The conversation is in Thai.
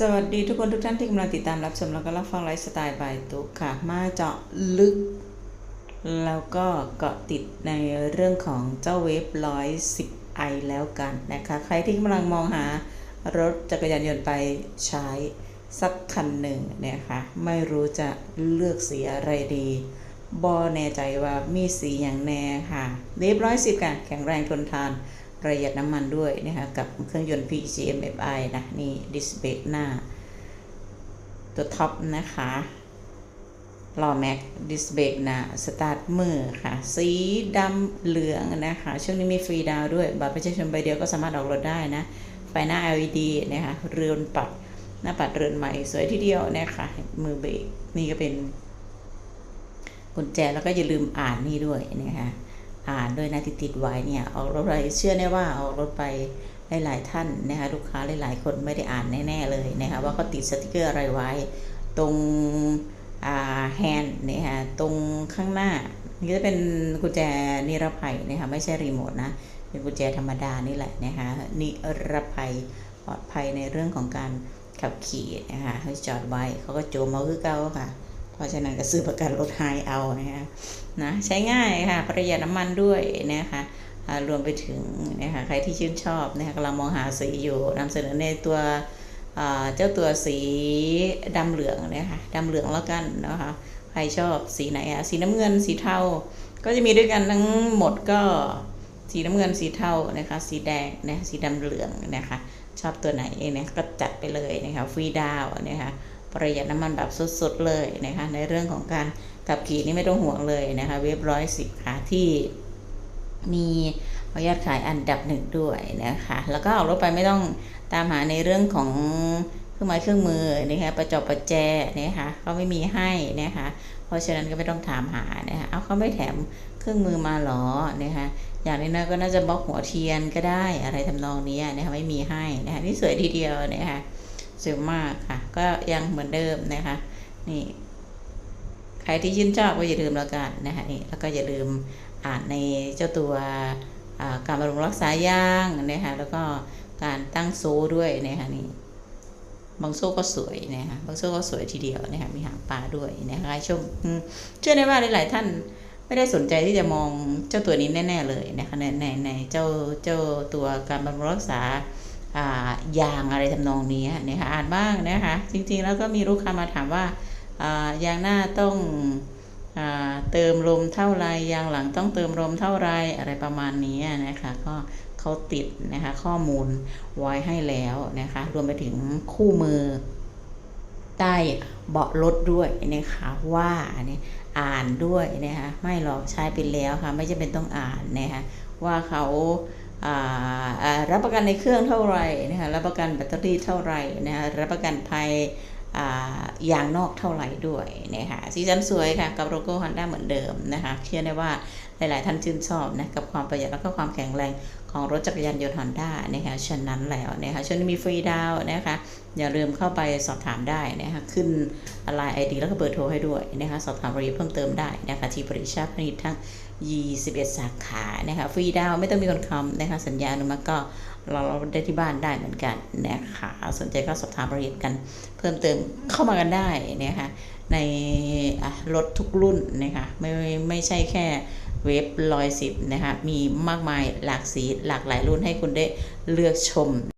สวัสดีทุกคนทุกท่านที่กำลังติดตามรับชมแล้วก็รับฟังไลฟ์สไตล์บายตุ๊กค่ะ มาเจาะลึก แล้วก็เกาะติดในเรื่องของเจ้าเวฟร้อยสิบไอแล้วกันนะคะ ใครที่กำลังมองหารถจักรยานยนต์ไปใช้สักคันหนึ่งนะคะ ไม่รู้จะเลือกสีอะไรดีบอแน่ใจว่ามีสีอย่างแน่ค่ะเวฟร้อยสิบค่ะแข็งแรงทนทาน ประหยัดน้ำมันด้วยนะคะกับเครื่องยนต์ PGM FI นะนี่ดิสเบรกหน้า ตัวท็อปนะคะล้อแม็กดิสเบรกหน้าสตาร์ทมือค่ะ สีดำเหลืองนะคะ ช่วงนี้มีฟรีดาวด้วย บัตรประชาชนใบเดียวก็สามารถออกรถได้นะ ไฟหน้า LED นะคะเรือนปัดหน้าปัดเรือนใหม่สวยทีเดียวนะคะมือเบรกนี่ก็เป็นกุญแจแล้วก็อย่าลืมอ่านนี่ด้วยนะคะ อ่านด้วยนะติดติดไว้เนี่ยออกรถไปเชื่อแน่ว่าออกรถไปหลายๆท่านนะคะลูกค้าหลายๆคนไม่ได้อ่านแน่ๆเลยนะคะว่าเขาติดสติกเกอร์อะไรไว้ ตรงอ่าแฮนด์นะคะตรงข้างหน้านี่จะเป็นกุญแจนิรภัยนะคะไม่ใช่รีโมทนะเป็นกุญแจธรรมดานี่แหละนะคะนิรภัยปลอดภัยในเรื่องของการขับขี่นะคะให้จอดไว้เขาก็โจมเอาคือเก่าค่ะ เพราะฉะนั้นก็ซื้อประกันรถไฮเอานะคะนะใช้ง่ายค่ะประหยัดน้ำมันด้วยนะคะรวมไปถึงนะคะใครที่ชื่นชอบนะคะกำลังมองหาสีอยู่นำเสนอในตัวเจ้าตัวสีดำเหลืองนะคะดำเหลืองแล้วกันนะคะใครชอบสีไหนอะสีน้ำเงินสีเทาก็จะมีด้วยกันทั้งหมดก็สีน้ำเงินสีเทานะคะสีแดงนะสีดำเหลืองนะคะชอบตัวไหนเนี่ยก็จัดไปเลยนะคะฟรีดาวนะคะ ประหยัดน้ำมันแบบสุดๆเลยนะคะในเรื่องของการขับขี่นี่ไม่ต้องห่วงเลยนะคะเว็บร้อยสิบค่ะที่มียอดขายอันดับหนึ่งด้วยนะคะแล้วก็ออกรถไปไม่ต้องตามหาในเรื่องของเครื่องไม้เครื่องมือนะคะประจบประแจนะคะเขาไม่มีให้นะคะเพราะฉะนั้นก็ไม่ต้องถามหานะคะเอาเขาไม่แถมเครื่องมือมาหรอนะคะอย่างนี้นะก็น่าจะบล็อกหัวเทียนก็ได้อะไรทำนองนี้นะคะไม่มีให้นะคะนี่สวยทีเดียวนะคะ สวยมากค่ะ ก็ยังเหมือนเดิมนะคะ นี่ใครที่ชื่นชอบก็อย่าลืมแล้วกันนะคะนี่แล้วก็อย่าลืมอ่านในเจ้าตัวการบำรุงรักษาย่างนะคะแล้วก็การตั้งโซ่ด้วยนะคะนี่บางโซ่ก็สวยนะคะบางโซ่ก็สวยทีเดียวนะคะมีหางปลาด้วยนะคะชมอืมเชื่อได้ว่าหลาย ๆ ท่านไม่ได้สนใจที่จะมองเจ้าตัวนี้แน่ ๆ เลยนะคะในในในเจ้าเจ้าตัวการบำรุงรักษา ยางอะไรทำนองนี้นะคะอ่านบ้างนะคะจริงๆแล้วก็มีลูกค้ามาถามว่าายางหน้าต้องเติมลมเท่าไรยางหลังต้องเติมลมเท่าไรอะไรประมาณนี้นะคะก็เขาติดนะคะข้อมูลไว้ให้แล้วนะคะรวมไปถึงคู่มือใต้เบาะรถด้วยนะคะว่าเนี่ยอ่านด้วยนะคะไม่หรอกใช้ไปแล้วค่ะไม่จำเป็นต้องอ่านนะคะว่าเขา รับประกันในเครื่องเท่าไหร่นะคะรับประกันแบตเตอรี่เท่าไหร่นะคะรับประกันภัยอ่ายางนอกเท่าไหร่ด้วยนะคะสีสันสวยค่ะกับโลโก้ Honda เหมือนเดิมนะคะเชื่อได้ว่าหลาย ๆ ท่านชื่นชอบนะกับความประหยัดแล้วก็ความแข็งแรง ของรถจักรยานยนต์ Honda นะคะฉะนั้นแล้วนะคะช่วงนี้มีฟรีดาวนะคะ อย่าลืมเข้าไปสอบถามได้นะคะขึ้นไลน์ไอดีแล้วก็เบอร์โทรให้ด้วยนะคะสอบถามรายละเอียดเพิ่มเติมได้นะคะที่บริษัทผลิตทั้ง 21 สาขานะคะฟรีดาวไม่ต้องมีคนคำนะคะสัญญาอนุมัติก็เราได้ที่บ้านได้เหมือนกันนะคะสนใจก็สอบถามรายละเอียดกัน เพิ่มเติมเข้ามากันได้นะคะในรถทุกรุ่นนะคะไม่ไม่ใช่แค่ เวฟร้อยสิบนะคะมีมากมายหลากสีหลากหลายรุ่นให้คุณได้เลือกชม